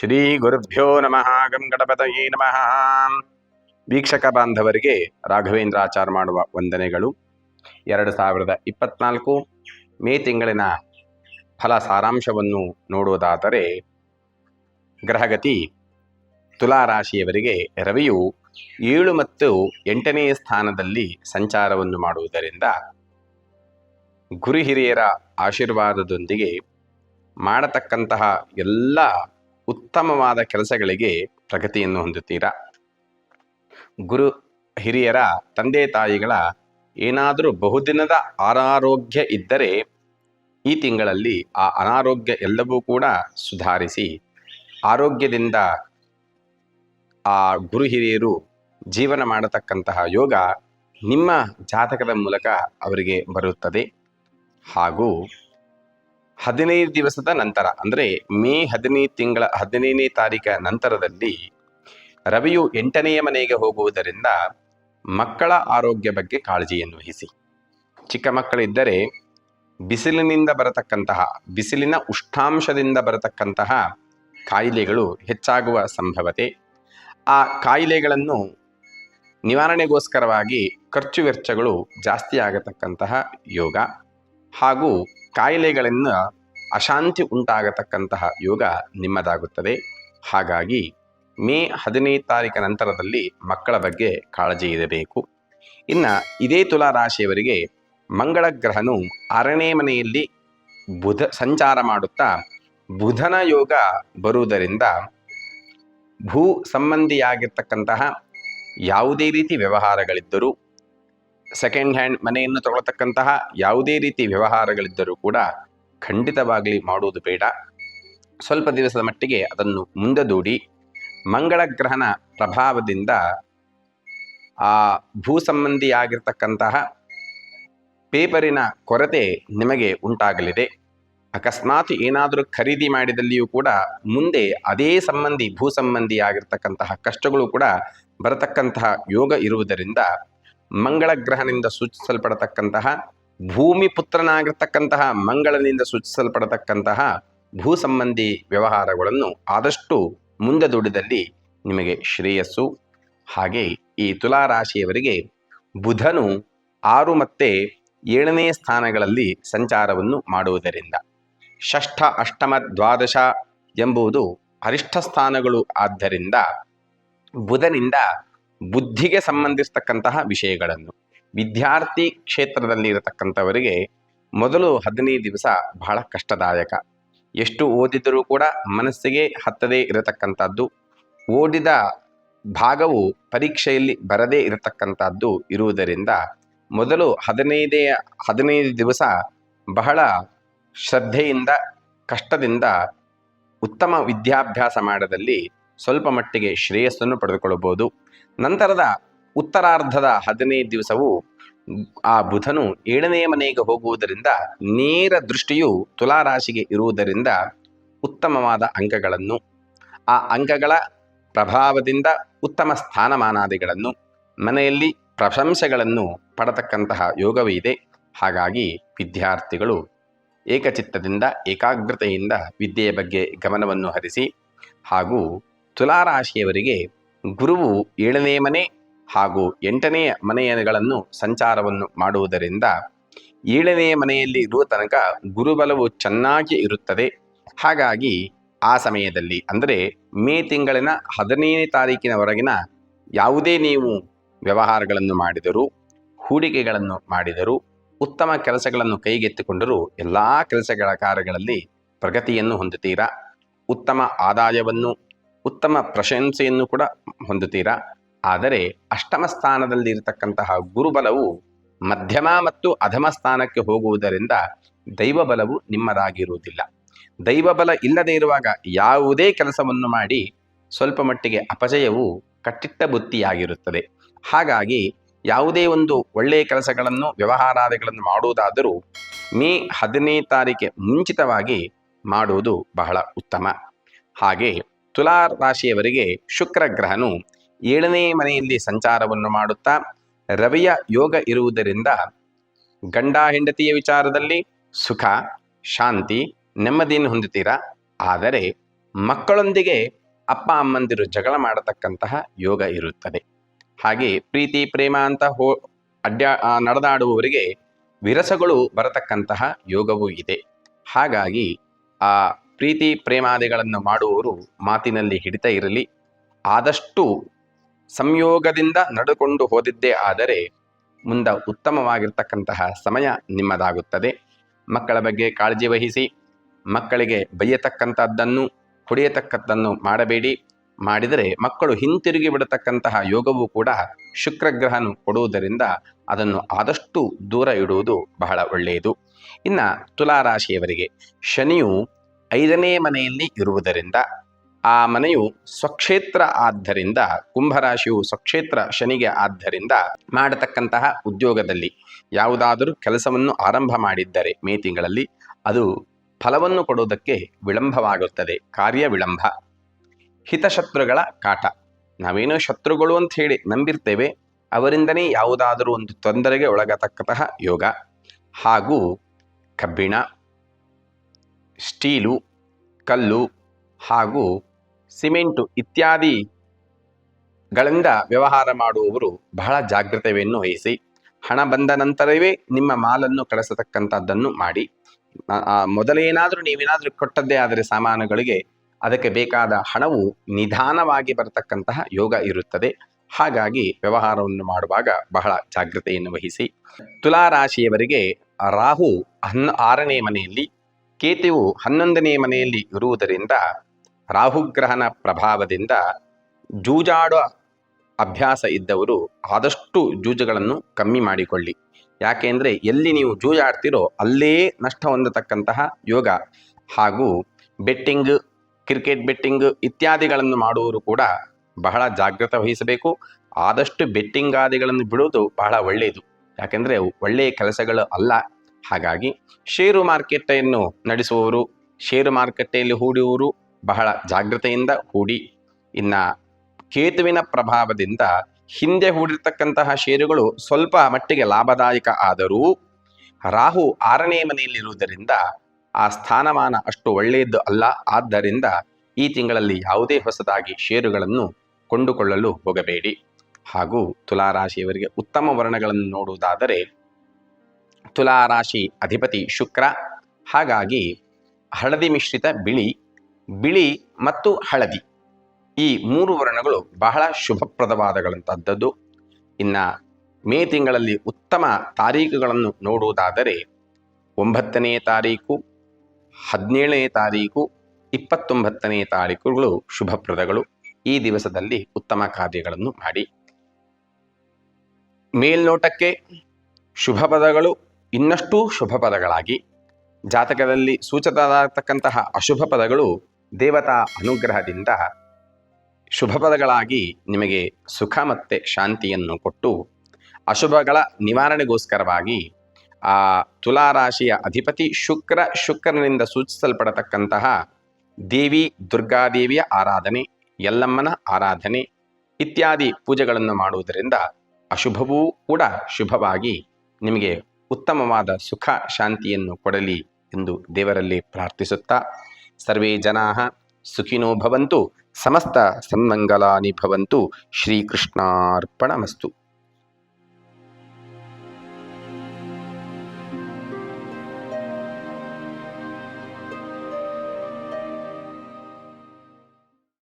ಶ್ರೀ ಗುರುಭ್ಯೋ ನಮಃ ಗಣಪತಯೇ ನಮಃ. ವೀಕ್ಷಕ ಬಾಂಧವರಿಗೆ ರಾಘವೇಂದ್ರಾಚಾರ್ ಮಾಡುವ ವಂದನೆಗಳು. ಎರಡು ಸಾವಿರದ ಇಪ್ಪತ್ನಾಲ್ಕು ಮೇ ತಿಂಗಳಿನ ಫಲ ಸಾರಾಂಶವನ್ನು ನೋಡುವುದಾದರೆ, ಗ್ರಹಗತಿ ತುಲಾ ರಾಶಿಯವರಿಗೆ ರವಿಯು ಏಳು ಮತ್ತು ಎಂಟನೇ ಸ್ಥಾನದಲ್ಲಿ ಸಂಚಾರವನ್ನು ಮಾಡುವುದರಿಂದ ಗುರು ಹಿರಿಯರ ಆಶೀರ್ವಾದದೊಂದಿಗೆ ಮಾಡತಕ್ಕಂತಹ ಎಲ್ಲ ಉತ್ತಮವಾದ ಕೆಲಸಗಳಿಗೆ ಪ್ರಗತಿಯನ್ನು ಹೊಂದುತ್ತೀರಾ? ಗುರು ಹಿರಿಯರ ತಂದೆ ತಾಯಿಗಳ ಏನಾದರೂ ಬಹುದಿನದ ಅನಾರೋಗ್ಯ ಇದ್ದರೆ ಈ ತಿಂಗಳಲ್ಲಿ ಆ ಅನಾರೋಗ್ಯ ಎಲ್ಲವೂ ಕೂಡ ಸುಧಾರಿಸಿ ಆರೋಗ್ಯದಿಂದ ಆ ಗುರು ಹಿರಿಯರು ಜೀವನ ಮಾಡತಕ್ಕಂತಹ ಯೋಗ ನಿಮ್ಮ ಜಾತಕದ ಮೂಲಕ ಅವರಿಗೆ ಬರುತ್ತದೆ. ಹಾಗೂ ಹದಿನೈದು ದಿವಸದ ನಂತರ, ಅಂದರೆ ಮೇ ಹದಿನೈದು ತಿಂಗಳ ಹದಿನೈದನೇ ತಾರೀಕ ನಂತರದಲ್ಲಿ ರವಿಯು ಎಂಟನೆಯ ಮನೆಗೆ ಹೋಗುವುದರಿಂದ ಮಕ್ಕಳ ಆರೋಗ್ಯ ಬಗ್ಗೆ ಕಾಳಜಿಯನ್ನು ವಹಿಸಿ. ಚಿಕ್ಕ ಮಕ್ಕಳಿದ್ದರೆ ಬಿಸಿಲಿನಿಂದ ಬರತಕ್ಕಂತಹ, ಬಿಸಿಲಿನ ಉಷ್ಣಾಂಶದಿಂದ ಬರತಕ್ಕಂತಹ ಕಾಯಿಲೆಗಳು ಹೆಚ್ಚಾಗುವ ಸಂಭವತೆ. ಆ ಕಾಯಿಲೆಗಳನ್ನು ನಿವಾರಣೆಗೋಸ್ಕರವಾಗಿ ಖರ್ಚು ವೆಚ್ಚಗಳು ಜಾಸ್ತಿ ಆಗತಕ್ಕಂತಹ ಯೋಗ ಹಾಗೂ ಕಾಯಿಲೆಗಳಿಂದ ಅಶಾಂತಿ ಉಂಟಾಗತಕ್ಕಂತಹ ಯೋಗ ನಿಮ್ಮದಾಗುತ್ತದೆ. ಹಾಗಾಗಿ ಮೇ ಹದಿನೈದು ತಾರೀಕ ನಂತರದಲ್ಲಿ ಮಕ್ಕಳ ಬಗ್ಗೆ ಕಾಳಜಿ ಇರಬೇಕು. ಇನ್ನು ಇದೇ ತುಲಾ ರಾಶಿಯವರಿಗೆ ಮಂಗಳ ಗ್ರಹನು ಆರನೇ ಮನೆಯಲ್ಲಿ ಬುಧ ಸಂಚಾರ ಮಾಡುತ್ತಾ ಬುಧನ ಯೋಗ ಬರುವುದರಿಂದ ಭೂ ಸಂಬಂಧಿಯಾಗಿರ್ತಕ್ಕಂತಹ ಯಾವುದೇ ರೀತಿ ವ್ಯವಹಾರಗಳಿದ್ದರೂ ಸೆಕೆಂಡ್ ಹ್ಯಾಂಡ್ ಮನೆಯನ್ನು ತಗೊಳ್ತಕ್ಕಂತಹ ಯಾವುದೇ ರೀತಿ ವ್ಯವಹಾರಗಳಿದ್ದರೂ ಕೂಡ ಖಂಡಿತವಾಗಲಿ ಮಾಡುವುದು ಬೇಡ. ಸ್ವಲ್ಪ ದಿವಸದ ಮಟ್ಟಿಗೆ ಅದನ್ನು ಮುಂದೆ ದೂಡಿ ಮಂಗಳ ಗ್ರಹನ ಪ್ರಭಾವದಿಂದ ಆ ಭೂ ಸಂಬಂಧಿಯಾಗಿರ್ತಕ್ಕಂತಹ ಪೇಪರಿನ ಕೊರತೆ ನಿಮಗೆ ಉಂಟಾಗಲಿದೆ. ಅಕಸ್ಮಾತ್ ಏನಾದರೂ ಖರೀದಿ ಮಾಡಿದಲ್ಲಿಯೂ ಕೂಡ ಮುಂದೆ ಅದೇ ಸಂಬಂಧಿ ಭೂ ಸಂಬಂಧಿಯಾಗಿರ್ತಕ್ಕಂತಹ ಕಷ್ಟಗಳು ಕೂಡ ಬರತಕ್ಕಂತಹ ಯೋಗ ಇರುವುದರಿಂದ ಮಂಗಳ ಗ್ರಹನಿಂದ ಸೂಚಿಸಲ್ಪಡತಕ್ಕಂತಹ ಭೂಮಿ ಪುತ್ರನಾಗಿರ್ತಕ್ಕಂತಹ ಮಂಗಳನಿಂದ ಸೂಚಿಸಲ್ಪಡತಕ್ಕಂತಹ ಭೂ ಸಂಬಂಧಿ ವ್ಯವಹಾರಗಳನ್ನು ಆದಷ್ಟು ಮುಂದೆ ದುಡಿದಲ್ಲಿ ನಿಮಗೆ ಶ್ರೇಯಸ್ಸು. ಹಾಗೆ ಈ ತುಲಾ ರಾಶಿಯವರಿಗೆ ಬುಧನು ಆರು ಮತ್ತೆ ಏಳನೇ ಸ್ಥಾನಗಳಲ್ಲಿ ಸಂಚಾರವನ್ನು ಮಾಡುವುದರಿಂದ ಷಷ್ಠ, ಅಷ್ಟಮ, ದ್ವಾದಶ ಎಂಬುದು ಅರಿಷ್ಠ ಸ್ಥಾನಗಳು. ಆದ್ದರಿಂದ ಬುಧನಿಂದ ಬುದ್ಧಿಗೆ ಸಂಬಂಧಿಸ್ತಕ್ಕಂತಹ ವಿಷಯಗಳನ್ನು ವಿದ್ಯಾರ್ಥಿ ಕ್ಷೇತ್ರದಲ್ಲಿ ಇರತಕ್ಕಂಥವರಿಗೆ ಮೊದಲು ಹದಿನೈದು ದಿವಸ ಬಹಳ ಕಷ್ಟದಾಯಕ. ಎಷ್ಟು ಓದಿದರೂ ಕೂಡ ಮನಸ್ಸಿಗೆ ಹತ್ತದೇ ಇರತಕ್ಕಂಥದ್ದು. ಓದಿದ ಭಾಗವು ಪರೀಕ್ಷೆಯಲ್ಲಿ ಬರದೇ ಇರತಕ್ಕಂಥದ್ದು ಇರುವುದರಿಂದ ಮೊದಲು ಹದಿನೈದೇ, ಹದಿನೈದು ದಿವಸ ಬಹಳ ಶ್ರದ್ಧೆಯಿಂದ, ಕಷ್ಟದಿಂದ ಉತ್ತಮ ವಿದ್ಯಾಭ್ಯಾಸ ಮಾಡದಲ್ಲಿ ಸ್ವಲ್ಪ ಮಟ್ಟಿಗೆ ಶ್ರೇಯಸ್ಸನ್ನು ಪಡೆದುಕೊಳ್ಳಬಹುದು. ನಂತರದ ಉತ್ತರಾರ್ಧದ ಹದಿನೈದು ದಿವಸವು ಆ ಬುಧನು ಏಳನೆಯ ಮನೆಗೆ ಹೋಗುವುದರಿಂದ ನೇರ ದೃಷ್ಟಿಯು ತುಲಾರಾಶಿಗೆ ಇರುವುದರಿಂದ ಉತ್ತಮವಾದ ಅಂಕಗಳನ್ನು, ಆ ಅಂಕಗಳ ಪ್ರಭಾವದಿಂದ ಉತ್ತಮ ಸ್ಥಾನಮಾನಾದಿಗಳನ್ನು, ಮನೆಯಲ್ಲಿ ಪ್ರಶಂಸೆಗಳನ್ನು ಪಡತಕ್ಕಂತಹ ಯೋಗವೇ ಇದೆ. ಹಾಗಾಗಿ ವಿದ್ಯಾರ್ಥಿಗಳು ಏಕಚಿತ್ತದಿಂದ, ಏಕಾಗ್ರತೆಯಿಂದ ವಿದ್ಯೆಯ ಬಗ್ಗೆ ಗಮನವನ್ನು ಹರಿಸಿ ಹಾಗೂ ತುಲಾರಾಶಿಯವರಿಗೆ ಗುರುವು ಏಳನೇ ಮನೆ ಹಾಗೂ ಎಂಟನೆಯ ಮನೆಯಗಳನ್ನು ಸಂಚಾರವನ್ನು ಮಾಡುವುದರಿಂದ ಏಳನೆಯ ಮನೆಯಲ್ಲಿ ಇರುವ ತನಕ ಗುರುಬಲವು ಚೆನ್ನಾಗಿ ಇರುತ್ತದೆ. ಹಾಗಾಗಿ ಆ ಸಮಯದಲ್ಲಿ, ಅಂದರೆ ಮೇ ತಿಂಗಳಿನ ಹದಿನೈದನೇ ತಾರೀಕಿನವರೆಗಿನ ಯಾವುದೇ ನೀವು ವ್ಯವಹಾರಗಳನ್ನು ಮಾಡಿದರೂ, ಹೂಡಿಕೆಗಳನ್ನು ಮಾಡಿದರೂ, ಉತ್ತಮ ಕೆಲಸಗಳನ್ನು ಕೈಗೆತ್ತಿಕೊಂಡರೂ ಎಲ್ಲ ಕೆಲಸಗಳ ಕಾರ್ಯಗಳಲ್ಲಿ ಪ್ರಗತಿಯನ್ನು ಹೊಂದುತ್ತೀರಾ? ಉತ್ತಮ ಆದಾಯವನ್ನು, ಉತ್ತಮ ಪ್ರಶಂಸೆಯನ್ನು ಕೂಡ ಹೊಂದುತ್ತೀರಾ? ಆದರೆ ಅಷ್ಟಮ ಸ್ಥಾನದಲ್ಲಿ ಇರತಕ್ಕಂತಹ ಗುರುಬಲವು ಮಧ್ಯಮ ಮತ್ತು ಅಧಮ ಸ್ಥಾನಕ್ಕೆ ಹೋಗುವುದರಿಂದ ದೈವಬಲವು ನಿಮ್ಮದಾಗಿರುವುದಿಲ್ಲ. ದೈವಬಲ ಇಲ್ಲದೇ ಇರುವಾಗ ಯಾವುದೇ ಕೆಲಸವನ್ನು ಮಾಡಿ ಸ್ವಲ್ಪ ಮಟ್ಟಿಗೆ ಅಪಜಯವು ಕಟ್ಟಿಟ್ಟ ಬುತ್ತಿಯಾಗಿರುತ್ತದೆ. ಹಾಗಾಗಿ ಯಾವುದೇ ಒಂದು ಒಳ್ಳೆಯ ಕೆಲಸಗಳನ್ನು, ವ್ಯವಹಾರಾದಿಗಳನ್ನು ಮಾಡುವುದಾದರೂ ಮೇ ಹದಿನೈದು ತಾರೀಕೆ ಮುಂಚಿತವಾಗಿ ಮಾಡುವುದು ಬಹಳ ಉತ್ತಮ. ಹಾಗೆ ತುಲಾ ರಾಶಿಯವರಿಗೆ ಶುಕ್ರ ಗ್ರಹನು ಏಳನೇ ಮನೆಯಲ್ಲಿ ಸಂಚಾರವನ್ನು ಮಾಡುತ್ತಾ ರವಿಯ ಯೋಗ ಇರುವುದರಿಂದ ಗಂಡ ಹೆಂಡತಿಯ ವಿಚಾರದಲ್ಲಿ ಸುಖ, ಶಾಂತಿ, ನೆಮ್ಮದಿಯನ್ನು ಹೊಂದುತ್ತೀರಾ? ಆದರೆ ಮಕ್ಕಳೊಂದಿಗೆ ಅಪ್ಪ ಅಮ್ಮಂದಿರು ಜಗಳ ಮಾಡತಕ್ಕಂತಹ ಯೋಗ ಇರುತ್ತದೆ. ಹಾಗೆ ಪ್ರೀತಿ, ಪ್ರೇಮ ಅಂತ ಹೋ, ಅಡ್ಡಾ ನಡೆದಾಡುವವರಿಗೆ ವಿರಸಗಳು ಬರತಕ್ಕಂತಹ ಯೋಗವೂ ಇದೆ. ಹಾಗಾಗಿ ಆ ಪ್ರೀತಿ, ಪ್ರೇಮಾದಿಗಳನ್ನು ಮಾಡುವವರು ಮಾತಿನಲ್ಲಿ ಹಿಡಿತ ಇರಲಿ. ಆದಷ್ಟು ಸಂಯೋಗದಿಂದ ನಡೆದುಕೊಂಡು ಹೋದಿದ್ದೇ ಆದರೆ ಮುಂದ ಉತ್ತಮವಾಗಿರ್ತಕ್ಕಂತಹ ಸಮಯ ನಿಮ್ಮದಾಗುತ್ತದೆ. ಮಕ್ಕಳ ಬಗ್ಗೆ ಕಾಳಜಿ ವಹಿಸಿ, ಮಕ್ಕಳಿಗೆ ಬೈಯತಕ್ಕಂಥದ್ದನ್ನು ಕುಡಿಯತಕ್ಕದ್ದನ್ನು ಮಾಡಬೇಡಿ. ಮಾಡಿದರೆ ಮಕ್ಕಳು ಹಿಂತಿರುಗಿ ಬಿಡತಕ್ಕಂತಹ ಯೋಗವೂ ಕೂಡ ಶುಕ್ರಗ್ರಹನು ಕೊಡುವುದರಿಂದ ಅದನ್ನು ಆದಷ್ಟು ದೂರ ಇಡುವುದು ಬಹಳ ಒಳ್ಳೆಯದು. ಇನ್ನು ತುಲಾರಾಶಿಯವರಿಗೆ ಶನಿಯು ಐದನೇ ಮನೆಯಲ್ಲಿ ಇರುವುದರಿಂದ ಆ ಮನೆಯು ಸ್ವಕ್ಷೇತ್ರ ಆದ್ದರಿಂದ, ಕುಂಭರಾಶಿಯು ಸ್ವಕ್ಷೇತ್ರ ಶನಿಗೆ ಆದ್ದರಿಂದ ಮಾಡತಕ್ಕಂತಹ ಉದ್ಯೋಗದಲ್ಲಿ ಯಾವುದಾದರೂ ಕೆಲಸವನ್ನು ಆರಂಭ ಮಾಡಿದ್ದರೆ ಮೇ ತಿಂಗಳಲ್ಲಿ ಅದು ಫಲವನ್ನು ಕೊಡುವುದಕ್ಕೆ ವಿಳಂಬವಾಗುತ್ತದೆ, ಕಾರ್ಯ ವಿಳಂಬ. ಹಿತಶತ್ರುಗಳ ಕಾಟ. ನಾವೇನೋ ಶತ್ರುಗಳು ಅಂತ ಹೇಳಿ ನಂಬಿರ್ತೇವೆ, ಅವರಿಂದನೇ ಯಾವುದಾದರೂ ಒಂದು ತೊಂದರೆಗೆ ಒಳಗತಕ್ಕಂತಹ ಯೋಗ. ಹಾಗೂ ಕಬ್ಬಿಣ, ಸ್ಟೀಲು, ಕಲ್ಲು ಹಾಗೂ ಸಿಮೆಂಟು ಇತ್ಯಾದಿಗಳಿಂದ ವ್ಯವಹಾರ ಮಾಡುವವರು ಬಹಳ ಜಾಗ್ರತೆಯನ್ನು ವಹಿಸಿ, ಹಣ ಬಂದ ನಂತರವೇ ನಿಮ್ಮ ಮಾಲನ್ನು ಕಳಿಸತಕ್ಕಂಥದ್ದನ್ನು ಮಾಡಿ. ಮೊದಲೇನಾದರೂ ನೀವೇನಾದರೂ ಕೊಟ್ಟದ್ದೇ ಆದರೆ ಸಾಮಾನುಗಳಿಗೆ ಅದಕ್ಕೆ ಬೇಕಾದ ಹಣವು ನಿಧಾನವಾಗಿ ಬರತಕ್ಕಂತಹ ಯೋಗ ಇರುತ್ತದೆ. ಹಾಗಾಗಿ ವ್ಯವಹಾರವನ್ನು ಮಾಡುವಾಗ ಬಹಳ ಜಾಗ್ರತೆಯನ್ನು ವಹಿಸಿ. ತುಲಾರಾಶಿಯವರಿಗೆ ರಾಹು ಹನ್ನ ಆರನೇ ಮನೆಯಲ್ಲಿ, ಕೇತುವು ಹನ್ನೊಂದನೇ ಮನೆಯಲ್ಲಿ ಇರುವುದರಿಂದ ರಾಹುಗ್ರಹನ ಪ್ರಭಾವದಿಂದ ಜೂಜಾಡೋ ಅಭ್ಯಾಸ ಇದ್ದವರು ಆದಷ್ಟು ಜೂಜುಗಳನ್ನು ಕಮ್ಮಿ ಮಾಡಿಕೊಳ್ಳಿ. ಯಾಕೆಂದರೆ ಎಲ್ಲಿ ನೀವು ಜೂಜಾಡ್ತಿರೋ ಅಲ್ಲೇ ನಷ್ಟ ಹೊಂದತಕ್ಕಂತಹ ಯೋಗ ಹಾಗೂ ಬೆಟ್ಟಿಂಗ್, ಕ್ರಿಕೆಟ್ ಬೆಟ್ಟಿಂಗ್ ಇತ್ಯಾದಿಗಳನ್ನು ಮಾಡುವವರು ಕೂಡ ಬಹಳ ಜಾಗ್ರತೆ ವಹಿಸಬೇಕು. ಆದಷ್ಟು ಬೆಟ್ಟಿಂಗ್ ಆದಿಗಳನ್ನು ಬಿಡುವುದು ಬಹಳ ಒಳ್ಳೆಯದು ಯಾಕೆಂದರೆ ಒಳ್ಳೆಯ ಕೆಲಸಗಳು ಅಲ್ಲ. ಹಾಗಾಗಿ ಷೇರು ಮಾರುಕಟ್ಟೆಯನ್ನು ನಡೆಸುವವರು, ಷೇರು ಮಾರುಕಟ್ಟೆಯಲ್ಲಿ ಹೂಡುವವರು ಬಹಳ ಜಾಗ್ರತೆಯಿಂದ ಹೂಡಿ, ಇನ್ನು ಕೇತುವಿನ ಪ್ರಭಾವದಿಂದ ಹಿಂದೆ ಹೂಡಿರ್ತಕ್ಕಂತಹ ಷೇರುಗಳು ಸ್ವಲ್ಪ ಮಟ್ಟಿಗೆ ಲಾಭದಾಯಕ ಆದರೂ ರಾಹು ಆರನೇ ಮನೆಯಲ್ಲಿರುವುದರಿಂದ ಆ ಸ್ಥಾನಮಾನ ಅಷ್ಟು ಒಳ್ಳೆಯದ್ದು ಅಲ್ಲ. ಆದ್ದರಿಂದ ಈ ತಿಂಗಳಲ್ಲಿ ಯಾವುದೇ ಹೊಸದಾಗಿ ಷೇರುಗಳನ್ನು ಕೊಂಡುಕೊಳ್ಳಲು ಹೋಗಬೇಡಿ. ಹಾಗೂ ತುಲಾರಾಶಿಯವರಿಗೆ ಉತ್ತಮ ವರ್ಣಗಳನ್ನು ನೋಡುವುದಾದರೆ ತುಲಾರಾಶಿ ಅಧಿಪತಿ ಶುಕ್ರ. ಹಾಗಾಗಿ ಹಳದಿ ಮಿಶ್ರಿತ ಬಿಳಿ ಬಿಳಿ ಮತ್ತು ಹಳದಿ. ಈ ಮೂರು ವರ್ಣಗಳು ಬಹಳ ಶುಭಪ್ರದವಾದಗಳಂಥದ್ದು ಇನ್ನು ಮೇ ತಿಂಗಳಲ್ಲಿ ಉತ್ತಮ ತಾರೀಕುಗಳನ್ನು ನೋಡುವುದಾದರೆ ಒಂಬತ್ತನೇ ತಾರೀಕು, ಹದಿನೇಳನೇ ತಾರೀಕು, ಇಪ್ಪತ್ತೊಂಬತ್ತನೇ ತಾರೀಕುಗಳು ಶುಭಪ್ರದಗಳು. ಈ ದಿವಸದಲ್ಲಿ ಉತ್ತಮ ಕಾರ್ಯಗಳನ್ನು ಮಾಡಿ. ಮೇಲ್ನೋಟಕ್ಕೆ ಶುಭ ಪದಗಳು ಇನ್ನಷ್ಟು ಶುಭ ಪದಗಳಾಗಿ ಜಾತಕದಲ್ಲಿ ಸೂಚಿತರಾಗತಕ್ಕಂತಹ ಅಶುಭ ಪದಗಳು ದೇವತಾ ಅನುಗ್ರಹದಿಂದ ಶುಭಪದಗಳಾಗಿ ನಿಮಗೆ ಸುಖ ಮತ್ತು ಶಾಂತಿಯನ್ನು ಕೊಟ್ಟು ಅಶುಭಗಳ ನಿವಾರಣೆಗೋಸ್ಕರವಾಗಿ ಆ ತುಲಾರಾಶಿಯ ಅಧಿಪತಿ ಶುಕ್ರ ಶುಕ್ರನಿಂದ ಸೂಚಿಸಲ್ಪಡತಕ್ಕಂತಹ ದೇವಿ, ದುರ್ಗಾದೇವಿಯ ಆರಾಧನೆ, ಯಲ್ಲಮ್ಮನ ಆರಾಧನೆ ಇತ್ಯಾದಿ ಪೂಜೆಗಳನ್ನು ಮಾಡುವುದರಿಂದ ಅಶುಭವೂ ಕೂಡ ಶುಭವಾಗಿ ನಿಮಗೆ ಉತ್ತಮವಾದ ಸುಖ, ಶಾಂತಿಯನ್ನು ಕೊಡಲಿ ಎಂದು ದೇವರಲ್ಲಿ ಪ್ರಾರ್ಥಿಸುತ್ತಾ సర్వే జనా సుఖినో భవంతు సమస్త సన్మంగళాని భవంతు శ్రీకృష్ణార్పణమస్తు.